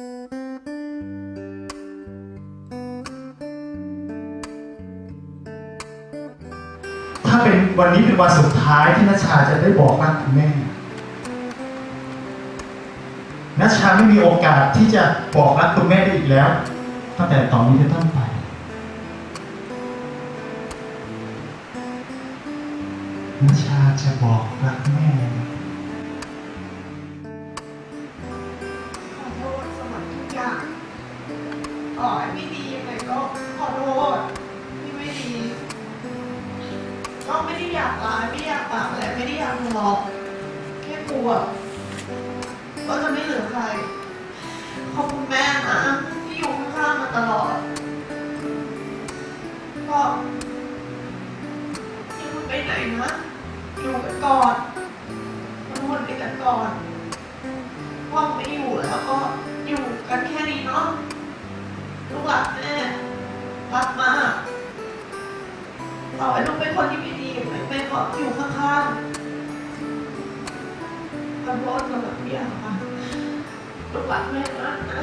ถ้าเป็นวันนี้เป็นวันสุดท้ายที่นัชชาจะได้บอกรักคุณแม่นัชชาไม่มีโอกาสที่จะบอกรักคุณแม่ได้อีกแล้ว ตั้งแต่ตอนนี้เป็นต้นไป นัชชาจะบอกรักแม่ ต่อให้ไม่ดียังไงก็ขอโทษที่ไม่ดี ก็ไม่ได้อยากร้ายไม่อยากปากอะไรไม่ได้อยากทะเลาะแค่กลัวก็จะไม่เหลือใคร ขอบคุณแม่นะที่อยู่ข้างๆมาตลอดก็อย่าเพิ่งไปไหนนะอยู่กันก่อนมาทนไปกันก่อนพ่อไม่อยู่แล้วก็อยู่กันแค่นี้เนาะ รักแม่รักมากต่อให้ลูกเป็นคนที่ไม่ดีไหมแม่ก็อยู่ข้างๆขอโทษสำหรับพี่อาค่ะลูกรักแม่มากนะ